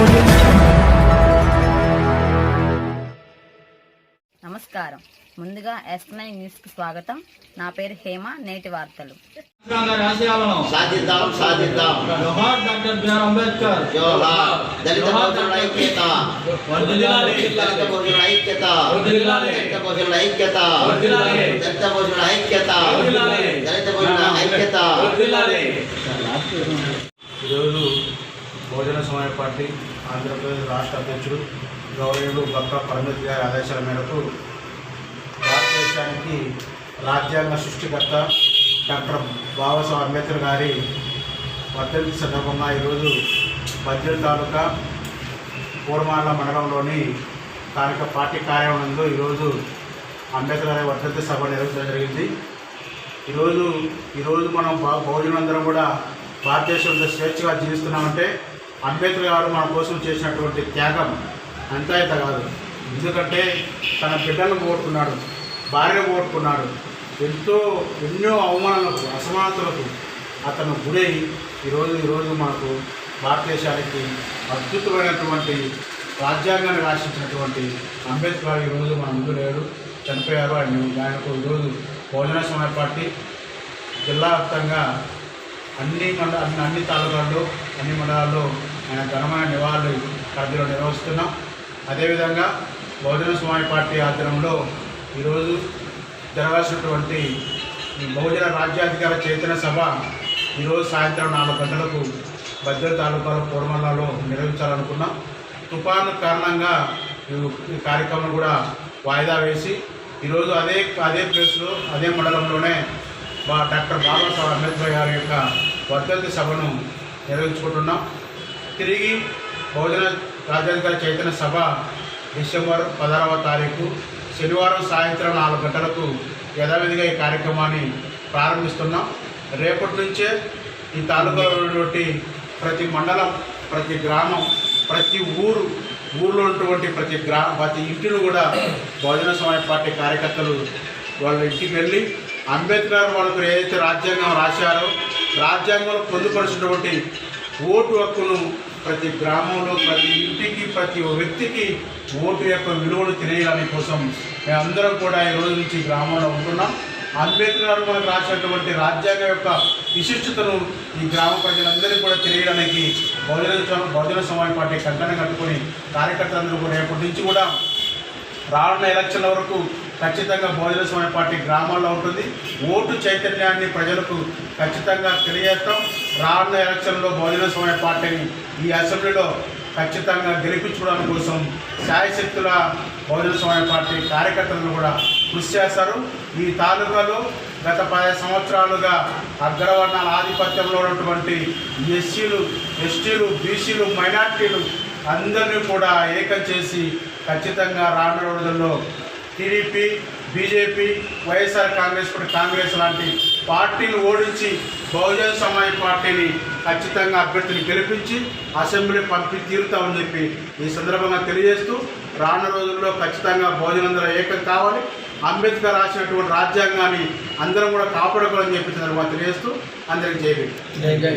నమస్కారం. ముందుగా ఎస్ఎన్ఐ న్యూస్కు స్వాగతం. నా పేరు హేమ నేటి వార్తలు. దళిత దళిత ఐక్యత. దళిత ఐక్యత. ఐక్యత. దళిత ఐక్యత. ఈరోజు బహుజన సమయ పార్టీ ఆంధ్రప్రదేశ్ రాష్ట్ర అధ్యక్షుడు గౌరవుడు భక్త పరమేశ్వర్ గారి ఆదేశాల మేరకు భారతదేశానికి రాజ్యాంగ సృష్టికర్త డాక్టర్ బాబాసాహెబ్ అంబేద్కర్ గారి వర్ధంతి సందర్భంగా ఈరోజు బద్జెట్ తాలూకా పూర్మాల మండలంలోని స్థానిక పార్టీ కార్యాలయంలో ఈరోజు అంబేద్కర్ గారి వర్ధంతి సభ నిర్వహించడం జరిగింది. ఈరోజు ఈరోజు మనం బా- బహుజనులందరం కూడా భారతదేశంలో స్వేచ్ఛగా జీవిస్తున్నామంటే అంబేద్కర్ గారు మన కోసం చేసినటువంటి త్యాగం అంతా ఇంత కాదు. ఎందుకంటే తన బిడ్డలను పోగొట్టుకున్నాడు భార్యను పోగొట్టుకున్నాడు. ఎంతో ఎన్నో అవమానాలకు అసమానతలకు అతను గురై ఈరోజు ఈరోజు మనకు భారతదేశానికి అద్భుతమైనటువంటి రాజ్యాంగాన్ని రాసించినటువంటి అంబేద్కర్ గారు ఈరోజు మన ముందు లేడు చనిపోయారు. ఆయన ఆయనకు ఈరోజు భోజన సమాజ పార్టీ జిల్లా వ్యాప్తంగా అన్ని మండ అన్ని అన్ని తాలూకాల్లో అన్ని మండలాల్లో ఆయన ఘనమైన నివాళులు కర్జీలో నిర్వహిస్తున్నాం. అదేవిధంగా బహుజన సమాజ పార్టీ ఆధ్వర్యంలో ఈరోజు జరగాల్సినటువంటి బహుజన రాజ్యాధికార చైతన్య సభ ఈరోజు సాయంత్రం నాలుగు గంటలకు భద్ర తాలూకాలో పూర్మల్లాలో నిర్వహించాలనుకున్నాం. తుఫాను కారణంగా ఈ- కార్యక్రమం కూడా వాయిదా వేసి ఈరోజు అదే అదే ప్లేస్లో అదే మండలంలోనే బా డాక్టర్ బాబాసాహెబ్ అంబేద్కర్ గారి యొక్క వర్ధంతి సభను నిర్వహించుకుంటున్నాం. తిరిగి భోజన రాజ్యాధికార చైతన్య సభ డిసెంబర్ పదహారవ తారీఖు శనివారం సాయంత్రం నాలుగు గంటలకు యథావిధిగా ఈ కార్యక్రమాన్ని ప్రారంభిస్తున్నాం. రేపటి నుంచే ఈ తాలూకాలో ఉన్నటువంటి ప్రతి మండలం ప్రతి గ్రామం ప్రతి ఊరు ఊర్లో ఉన్నటువంటి ప్రతి గ్రా ప్రతి ఇంటిని కూడా బహుజన సమాజ పార్టీ కార్యకర్తలు వాళ్ళ ఇంటికి వెళ్ళి అంబేద్కర్ వాళ్ళకు ఏదైతే రాజ్యాంగం రాశారో రాజ్యాంగంలో పొందుపరిచినటువంటి ఓటు హక్కును ప్రతి గ్రామంలో ప్రతి ఇంటికి ప్రతి వ్యక్తికి ఓటు యొక్క విలువలు తెలియడానికి కోసం మేమందరం కూడా ఈ రోజు నుంచి గ్రామంలో ఉంటున్నాం. అంబేద్కర్ గారు మనకు రాసినటువంటి రాజ్యాంగం యొక్క విశిష్టతను ఈ గ్రామ ప్రజలందరికీ కూడా తెలియడానికి బహుజన బహుజన సమాజ్ పార్టీ కంకణం కట్టుకొని కార్యకర్తలందరూ కూడా రేపటి నుంచి కూడా రానున్న ఎలక్షన్ల వరకు ఖచ్చితంగా బహుజన సమాజ్ పార్టీ గ్రామాల్లో ఉంటుంది. ఓటు చైతన్యాన్ని ప్రజలకు ఖచ్చితంగా తెలియజేస్తాం. రానున్న ఎలక్షన్లో బహుజన సమాజ్ పార్టీని ఈ అసెంబ్లీలో ఖచ్చితంగా గెలిపించుకోవడం కోసం శాయశక్తుల బహుజన సమాజ్ పార్టీ కార్యకర్తలను కూడా కృషి చేస్తారు. ఈ తాలూకాలో గత పది సంవత్సరాలుగా అగ్రవర్ణాల ఆధిపత్యంలో ఉన్నటువంటి ఎస్సీలు ఎస్టీలు బీసీలు మైనార్టీలు అందరినీ కూడా ఏకం చేసి ఖచ్చితంగా రానున్న రోజుల్లో TDP BJP YSR Congress party Congress లాంటి పార్టీని ఓడించి బహుజన సమాజ్ పార్టీని ఖచ్చితంగా అభ్యర్థిని గెలిపించి అసెంబ్లీ పంపి తీరుతామని చెప్పి ఈ సందర్భంగా తెలియజేస్తూ రానున్న రోజుల్లో ఖచ్చితంగా భోజనందరూ ఏకం కావాలి. అంబేద్కర్ రాసినటువంటి రాజ్యాంగాన్ని అందరం కూడా కాపాడుకోవాలని చెప్పి సందర్భంగా తెలియజేస్తూ అందరికి జై జై